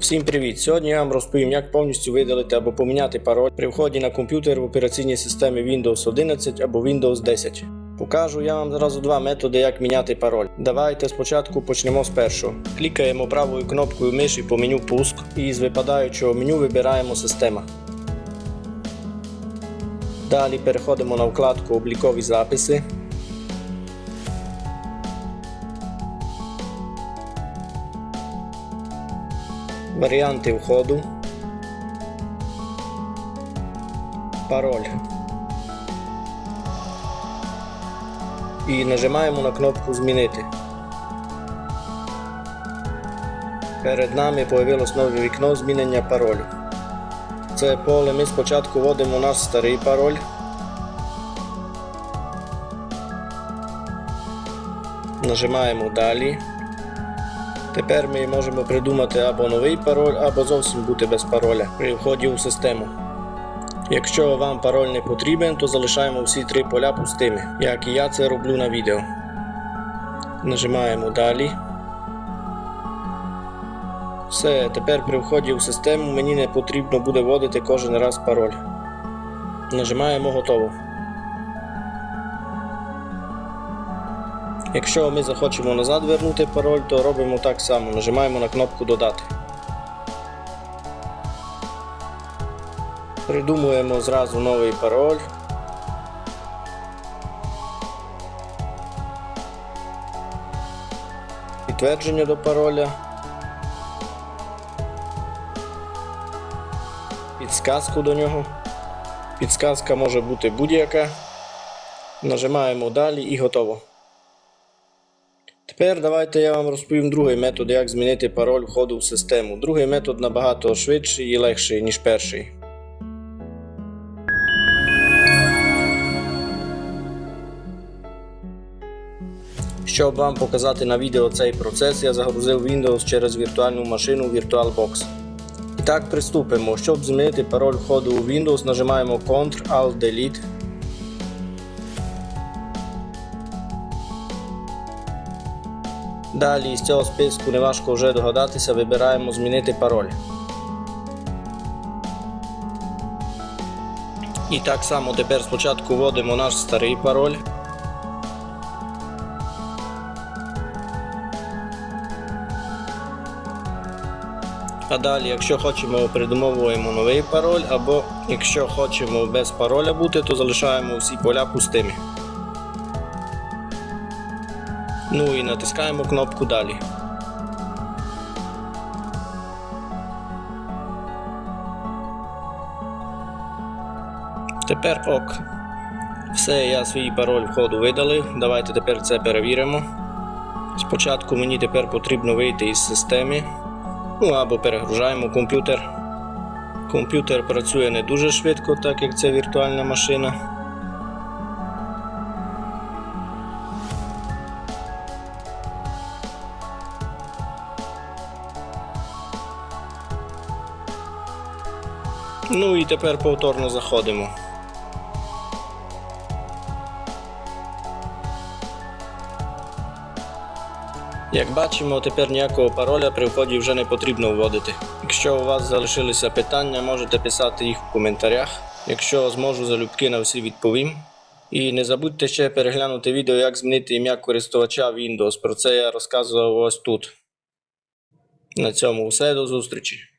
Всім привіт! Сьогодні я вам розповім, як повністю видалити або поміняти пароль при вході на комп'ютер в операційній системі Windows 11 або Windows 10. Покажу я вам зразу два методи, як міняти пароль. Давайте спочатку почнемо з першого. Клікаємо правою кнопкою миші по меню Пуск і з випадаючого меню вибираємо Система. Далі переходимо на вкладку Облікові записи. Варіанти входу. Пароль. І нажимаємо на кнопку Змінити. Перед нами появилось нове вікно змінення паролю. Це поле ми спочатку вводимо наш старий пароль. Нажимаємо Далі. Тепер ми можемо придумати або новий пароль, або зовсім бути без пароля при вході у систему. Якщо вам пароль не потрібен, то залишаємо всі три поля пустими, як і я це роблю на відео. Нажимаємо Далі. Все, тепер при вході у систему мені не потрібно буде вводити кожен раз пароль. Нажимаємо Готово. Якщо ми захочемо назад вернути пароль, то робимо так само. Нажимаємо на кнопку Додати. Придумуємо зразу новий пароль. Підтвердження до пароля. Підсказку до нього. Підсказка може бути будь-яка. Нажимаємо далі і готово. Тепер давайте я вам розповім другий метод, як змінити пароль входу в систему. Другий метод набагато швидший і легший, ніж перший. Щоб вам показати на відео цей процес, я загрузив Windows через віртуальну машину VirtualBox. І так, приступимо. Щоб змінити пароль входу у Windows, нажимаємо Ctrl-Alt-Delete. Далі з цього списку неважко вже догадатися, вибираємо змінити пароль. І так само тепер спочатку вводимо наш старий пароль. А далі, якщо хочемо, придумовуємо новий пароль, або якщо хочемо без пароля бути, то залишаємо всі поля пустими. Ну і натискаємо кнопку Далі. Тепер ок. Все, я свій пароль входу видалив. Давайте тепер це перевіримо. Спочатку мені тепер потрібно вийти із системи. Ну або перегружаємо комп'ютер. Комп'ютер працює не дуже швидко, так як це віртуальна машина. Ну і тепер повторно заходимо. Як бачимо, тепер ніякого пароля при вході вже не потрібно вводити. Якщо у вас залишилися питання, можете писати їх в коментарях. Якщо зможу залюбки на всі відповім. І не забудьте ще переглянути відео, як змінити ім'я користувача Windows. Про це я розказував ось тут. На цьому все, до зустрічі.